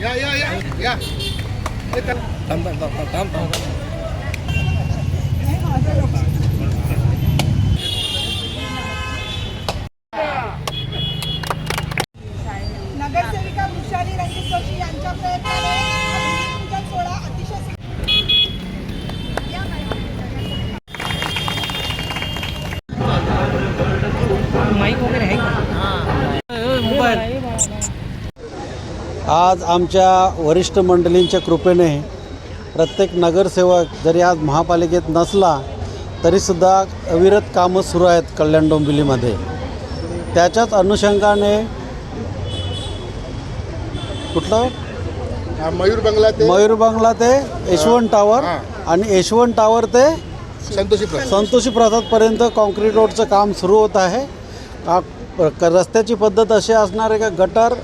या या या या थांब थांब थांब थांब आज आमच्या वरिष्ठ मंडळींच्या कृपेने प्रत्येक नगरसेवक जरी आज महापालिकेत नसला तरीसुद्धा अविरत कामं सुरू आहेत कल्याण डोंबिवलीमध्ये. त्याच्याच अनुषंगाने कुठलं? मयूर बंगला ते मयूर बंगला ते यशवंत टावर. आणि यशवंत टावर ते संतोषी प्रसाद. संतोषी प्रसादपर्यंत कॉन्क्रीट रोडचं काम सुरू होत आहे. रस्त्याची पद्धत अशी असणार आहे का? गटर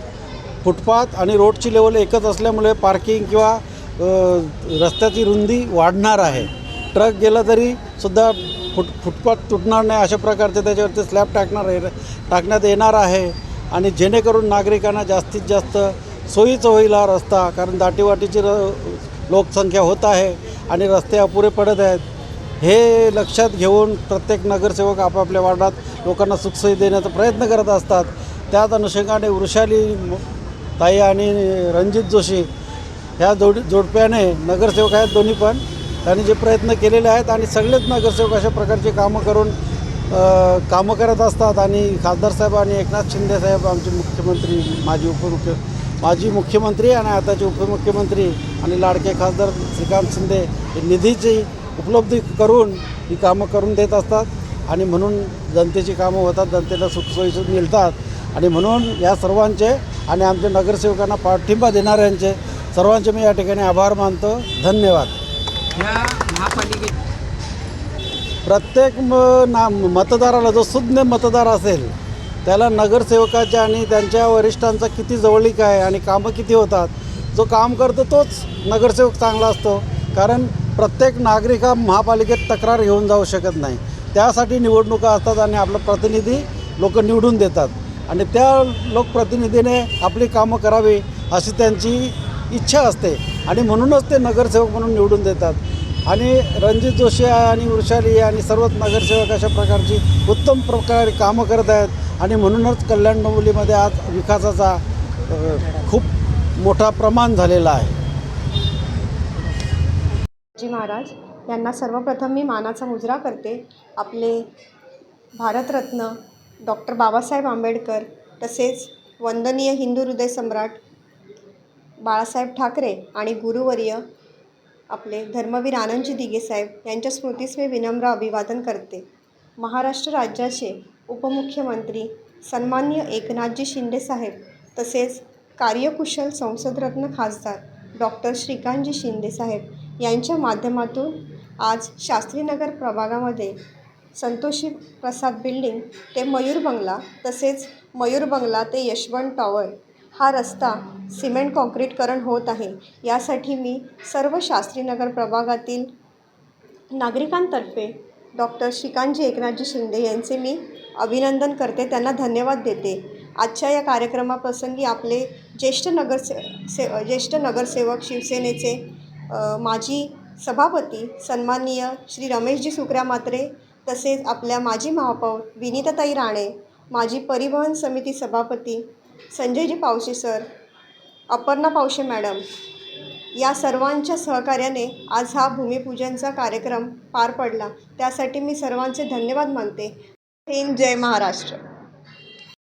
फुटपाथ आणि रोडची लेवल एकच असल्यामुळे पार्किंग किंवा रस्त्याची रुंदी वाढणार आहे. ट्रक गेला तरी सुद्धा फुट फुटपाथ तुटणार नाही अशा प्रकारचे त्याच्यावरती स्लॅब टाकणार आहे टाकण्यात येणार आहे. आणि जेणेकरून नागरिकांना जास्तीत जास्त सोयीचं होईल हा रस्ता कारण दाटीवाटीची र लोकसंख्या होत आहे आणि रस्ते अपुरे पडत आहेत. हे लक्षात घेऊन प्रत्येक नगरसेवक आपापल्या वार्डात लोकांना सुखसोयी देण्याचा प्रयत्न करत असतात. त्याच अनुषंगाने वृषाली ताई आणि रणजित जोशी ह्या जोड जोडप्याने नगरसेवक आहेत दोन्ही पण. त्यांनी जे प्रयत्न केलेले आहेत आणि सगळेच नगरसेवक अशा प्रकारची कामं करून अ, कामं करत असतात आणि खासदार साहेब आणि एकनाथ शिंदे साहेब आमचे मुख्यमंत्री माजी उपमुख्य माजी मुख्यमंत्री आणि आताचे उपमुख्यमंत्री आणि लाडके खासदार श्रीकांत शिंदे हे निधीची उपलब्धी करून ही कामं करून देत असतात. आणि म्हणून जनतेची कामं होतात जनतेला सुखसोयी मिळतात. आणि म्हणून या सर्वांचे आणि आमच्या नगरसेवकांना पाठिंबा देणाऱ्यांचे सर्वांचे मी या ठिकाणी आभार मानतो. धन्यवाद. महापालिकेत प्रत्येक म ना मतदाराला जो सुज्ञ मतदार असेल त्याला नगरसेवकाच्या आणि त्यांच्या वरिष्ठांचा किती जवळीक आहे आणि कामं किती होतात जो काम करतो तोच नगरसेवक चांगला असतो. कारण प्रत्येक नागरिक हा महापालिकेत तक्रार घेऊन जाऊ शकत नाही. त्यासाठी निवडणुका असतात आणि आपला प्रतिनिधी लोक निवडून देतात. आणि त्या लोकप्रतिनिधीने आपली कामं करावी अशी त्यांची इच्छा असते. आणि म्हणूनच ते नगरसेवक म्हणून निवडून देतात. आणि रणजित जोशी आहे आणि वृषाली आणि सर्वच नगरसेवक अशा प्रकारची उत्तम प्रकारे कामं करत आहेत. आणि म्हणूनच कल्याण डोंबिवलीमध्ये आज विकासाचा खूप मोठा प्रमाण झालेला आहे. जी महाराज यांना सर्वप्रथम मी मानाचा मुजरा करते. आपले भारतरत्न डॉक्टर बाबासाहेब आंबेडकर तसेच वंदनीय हिंदू हृदय सम्राट बाळासाहेब ठाकरे आणि गुरुवर्य आपले धर्मवीर आनंदजी दिगेसाहेब यांच्या स्मृतीस मी विनम्र अभिवादन करते. महाराष्ट्र राज्याचे उपमुख्यमंत्री सन्मान्य एकनाथजी शिंदे साहेब तसेच कार्यकुशल संसदरत्न खासदार डॉक्टर श्रीकांतजी शिंदे साहेब यांच्या माध्यमातून आज शास्त्रीनगर प्रभागामध्ये संतोषी प्रसाद बिल्डिंग ते मयूर बंगला तसेच मयूर बंगला ते यशवंत टॉवर हा रस्ता सिमेंट काँक्रीटकरण होत आहे. यासाठी मी सर्व शास्त्रीनगर प्रभागातील नागरिकांतर्फे डॉक्टर श्रीकांतजी एकनाथजी शिंदे यांचे मी अभिनंदन करते. त्यांना धन्यवाद देते. आजच्या या कार्यक्रमाप्रसंगी आपले ज्येष्ठ नगरसे से ज्येष्ठ नगरसेवक शिवसेनेचे माजी सभापती सन्माननीय श्री रमेशजी सुकऱ्या मात्रे तसेच आपल्या माजी महापौर विनीताताई राणे माजी परिवहन समिती सभापती संजयजी पावशे सर अपर्णा पावशे मॅडम या सर्वांच्या सहकार्याने आज हा भूमिपूजनचा कार्यक्रम पार पडला. त्यासाठी मी सर्वांचे धन्यवाद मानते. हिंद जय महाराष्ट्र.